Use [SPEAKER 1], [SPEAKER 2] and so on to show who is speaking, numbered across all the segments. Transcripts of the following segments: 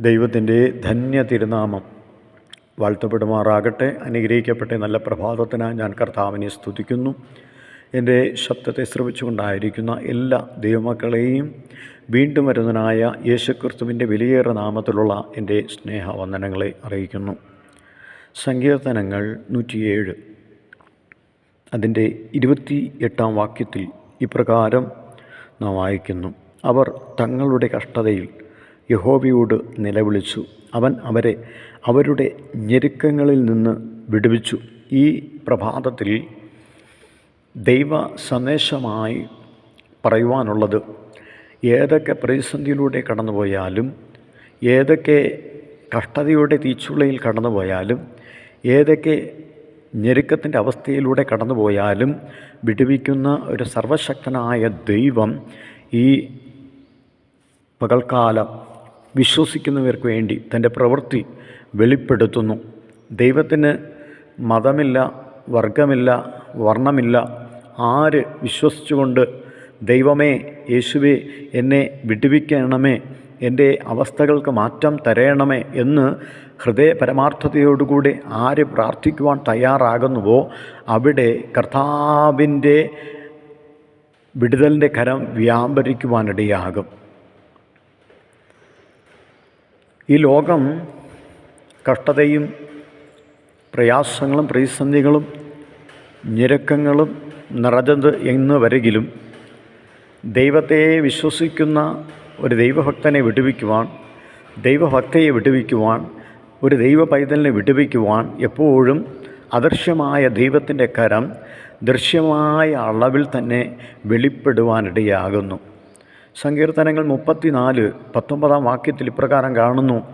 [SPEAKER 1] ദൈവത്തിന്റെ ധന്യ തിരുനാമം വാഴ്ത്തപ്പെടുമാറാകട്ടെ. അനുഗ്രഹിക്കപ്പെട്ട നല്ല പ്രഭാതത്തിനായി ഞാൻ കർത്താവിനെ സ്തുതിക്കുന്നു. എന്റെ ശബ്ദത്തെ ശ്രമിച്ചുകൊണ്ടായിരിക്കുന്ന എല്ലാ ദൈവമക്കളെയും വീണ്ടും വരുന്നതിനായ യേശുക്രിസ്തുവിന്റെ വിലയേറെ നാമത്തിലുള്ള എന്റെ സ്നേഹവന്ദനങ്ങളെ അറിയിക്കുന്നു. സങ്കീർത്തനങ്ങൾ നൂറ്റിയേഴ്. അതിന്റെ ഇരുപത്തി എട്ടാം വാക്യത്തിൽ ഇപ്രകാരം നാം വായിക്കുന്നു. അവർ തങ്ങളുടെ കഷ്ടതയിൽ യഹോവയോട് നിലവിളിച്ചു. അവൻ അവരെ അവരുടെ ഞെരുക്കങ്ങളിൽ നിന്ന് വിടുവിച്ചു. ഈ പ്രഭാതത്തിൽ ദൈവ സന്ദേശമായി പറയുവാനുള്ളത് ഏതൊക്കെ പ്രതിസന്ധിയിലൂടെ കടന്നുപോയാലും ഏതൊക്കെ കഷ്ടതയുടെ തീച്ചുളയിൽ കടന്നുപോയാലും ഏതൊക്കെ ഞെരുക്കത്തിന്റെ അവസ്ഥയിലൂടെ കടന്നുപോയാലും വിടുവിക്കുന്ന ഒരു സർവശക്തനായ ദൈവം ഈ പകൽക്കാലം വിശ്വസിക്കുന്നവർക്ക് വേണ്ടി തന്റെ പ്രവൃത്തി വെളിപ്പെടുത്തുന്നു. ദൈവത്തിന് മതമില്ല വർഗമില്ല വർണമില്ല. ആര് വിശ്വസിച്ചുകൊണ്ട് ദൈവമേ യേശുവേ എന്നെ വിടുവിക്കണമേ എന്റെ അവസ്ഥകൾക്ക് മാറ്റം തരയണമേ എന്ന് ഹൃദയ പരമാർത്ഥതയോടുകൂടി ആര് പ്രാർത്ഥിക്കുവാൻ തയ്യാറാകുന്നുവോ അവിടെ കർത്താവിന്റെ വിടുതലിന്റെ കരം വ്യാപരിക്കുവാനിടയാകും. ഈ ലോകം കഷ്ടതയും പ്രയാസങ്ങളും പ്രതിസന്ധികളും ഞെരുക്കങ്ങളും നിറഞ്ഞത് എന്ന് വരെങ്കിലും ദൈവത്തെ വിശ്വസിക്കുന്ന ഒരു ദൈവഭക്തനെ വിടുവിക്കുവാൻ ദൈവഭക്തയെ വിടുവിക്കുവാൻ ഒരു ദൈവ പൈതലിനെ വിടുവിക്കുവാൻ എപ്പോഴും അദൃശ്യമായ ദൈവത്തിന്റെ കരം ദൃശ്യമായ അളവിൽ തന്നെ വെളിപ്പെടുവാനിടയാകുന്നു. സങ്കീർത്തനങ്ങൾ മുപ്പത്തിനാല് പത്തൊമ്പതാം വാക്യത്തിൽ ഇപ്രകാരം കാണുന്നു.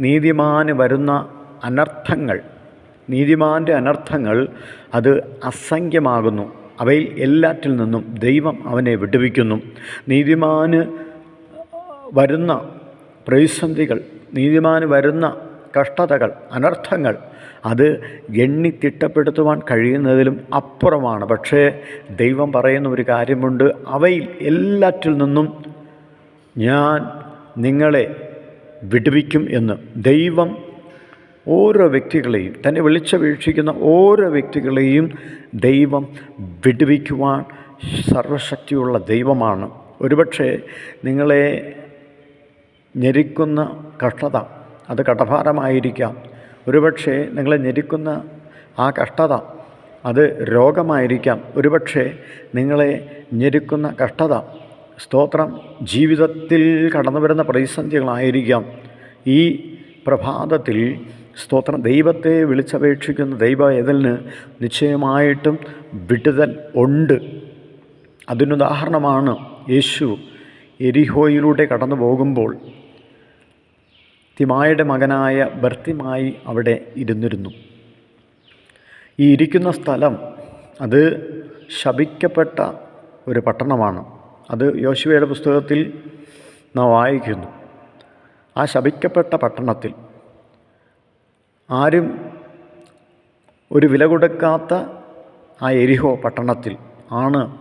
[SPEAKER 1] നീതിമാന് വരുന്ന അനർത്ഥങ്ങൾ നീതിമാന്റെ അനർത്ഥങ്ങൾ അത് അസംഖ്യമാകുന്നു. അവയിൽ എല്ലാറ്റിൽ നിന്നും ദൈവം അവനെ വിടുവിക്കുന്നു. നീതിമാന് വരുന്ന പ്രതിസന്ധികൾ നീതിമാന് വരുന്ന കഷ്ടതകൾ അനർത്ഥങ്ങൾ അത് എണ്ണി തിട്ടപ്പെടുത്തുവാൻ കഴിയുന്നതിലും അപ്പുറമാണ്. പക്ഷേ ദൈവം പറയുന്ന ഒരു കാര്യമുണ്ട്. അവയിൽ എല്ലാറ്റിൽ നിന്നും ഞാൻ നിങ്ങളെ വിടുവിക്കും എന്ന്. ദൈവം ഓരോ വ്യക്തികളെയും തന്നെ വിളിച്ചപേക്ഷിക്കുന്ന ഓരോ വ്യക്തികളെയും ദൈവം വിടുവിക്കുവാൻ സർവശക്തിയുള്ള ദൈവമാണ്. ഒരുപക്ഷെ നിങ്ങളെ ഞെരിക്കുന്ന കഷ്ടത അത് കടഭാരമായിരിക്കാം ഒരുപക്ഷെ നിങ്ങളെ ഞെരിക്കുന്ന ആ കഷ്ടത അത് രോഗമായിരിക്കാം. ഒരുപക്ഷെ നിങ്ങളെ ഞെരുക്കുന്ന കഷ്ടത സ്തോത്രം ജീവിതത്തിൽ കടന്നു വരുന്ന പ്രതിസന്ധികളായിരിക്കാം. ഈ പ്രഭാതത്തിൽ സ്തോത്രം ദൈവത്തെ വിളിച്ചപേക്ഷിക്കുന്ന ദൈവ ഏതലിന് നിശ്ചയമായിട്ടും വിടുതൽ ഉണ്ട്. അതിനുദാഹരണമാണ് യേശു എരിഹോയിലൂടെ കടന്നു പോകുമ്പോൾ തിമായുടെ മകനായ ബർത്തിമായി അവിടെ ഇരുന്നിരുന്നു. ഈ ഇരിക്കുന്ന സ്ഥലം അത് ശപിക്കപ്പെട്ട ഒരു പട്ടണമാണ്. അത് യോശുവയുടെ പുസ്തകത്തിൽ നാം വായിക്കുന്നു. ആ ശപിക്കപ്പെട്ട പട്ടണത്തിൽ ആരും ഒരു വില കൊടുക്കാത്ത ആ എരിഹോ പട്ടണത്തിൽ ആണ്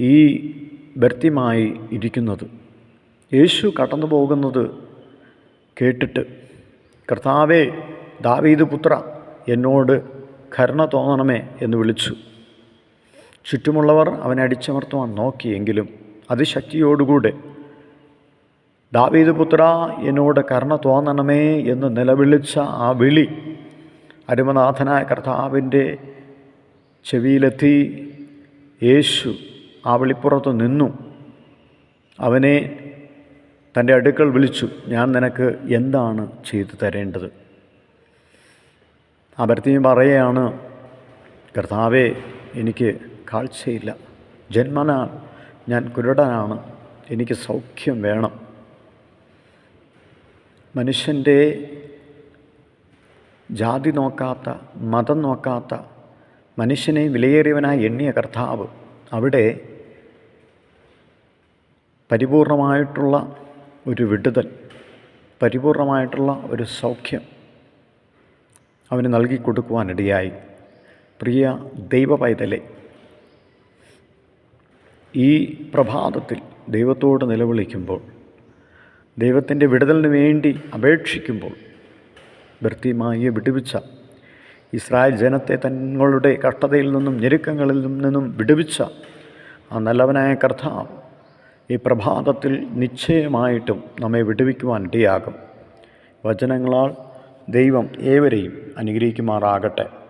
[SPEAKER 1] ഈ ബർത്തിമായി ഇരിക്കുന്നത്. യേശു കടന്നു പോകുന്നത് കേട്ടിട്ട് കർത്താവേ ദാവീദ് പുത്ര എന്നോട് കരുണ തോന്നണമേ എന്ന് വിളിച്ചു. ചുറ്റുമുള്ളവർ അവനെ അടിച്ചമർത്തുവാൻ നോക്കിയെങ്കിലും അതിശക്തിയോടുകൂടെ ദാവീദ് പുത്ര എന്നോട് കരുണ തോന്നണമേ എന്ന് നിലവിളിച്ച ആ വിളി അരുമനാഥനായ കർത്താവിന്റെ ചെവിയിലെത്തി. യേശു ആ വിളിപ്പുറത്ത് നിന്നു. അവനെ തന്റെ അടുക്കൽ വിളിച്ചു ഞാൻ നിനക്ക് എന്താണ് ചെയ്തു തരേണ്ടത്? ആ ഭർത്തി പറയുകയാണ് കർത്താവേ എനിക്ക് കാഴ്ചയില്ല. ജന്മന ഞാൻ കുരുടനാണ്. എനിക്ക് സൗഖ്യം വേണം. മനുഷ്യന്റെ ജാതി നോക്കാത്ത മതം നോക്കാത്ത മനുഷ്യനെ വിലയേറിയവനായി എണ്ണിയ കർത്താവ് അവിടെ പരിപൂർണമായിട്ടുള്ള ഒരു വിടുതൽ പരിപൂർണമായിട്ടുള്ള ഒരു സൗഖ്യം അവന് നൽകി കൊടുക്കുവാനിടയായി. പ്രിയ ദൈവ പൈതലെ ഈ പ്രഭാതത്തിൽ ദൈവത്തോട് നിലവിളിക്കുമ്പോൾ ദൈവത്തിന്റെ വിടുതലിന് വേണ്ടി അപേക്ഷിക്കുമ്പോൾ ഭൃത്യമായി വിടുവിച്ച ഇസ്രായേൽ ജനത്തെ തങ്ങളുടെ കഷ്ടതയിൽ നിന്നും ഞെരുക്കങ്ങളിൽ നിന്നും വിടുവിച്ച ആ നല്ലവനായ കർത്താവ് ഈ പ്രഭാതത്തിൽ നിശ്ചയമായിട്ടും നമ്മെ വിടുവിക്കുവാൻ ഇടയാകും. വചനങ്ങളാൽ ദൈവം ഏവരെയും അനുഗ്രഹിക്കുമാറാകട്ടെ.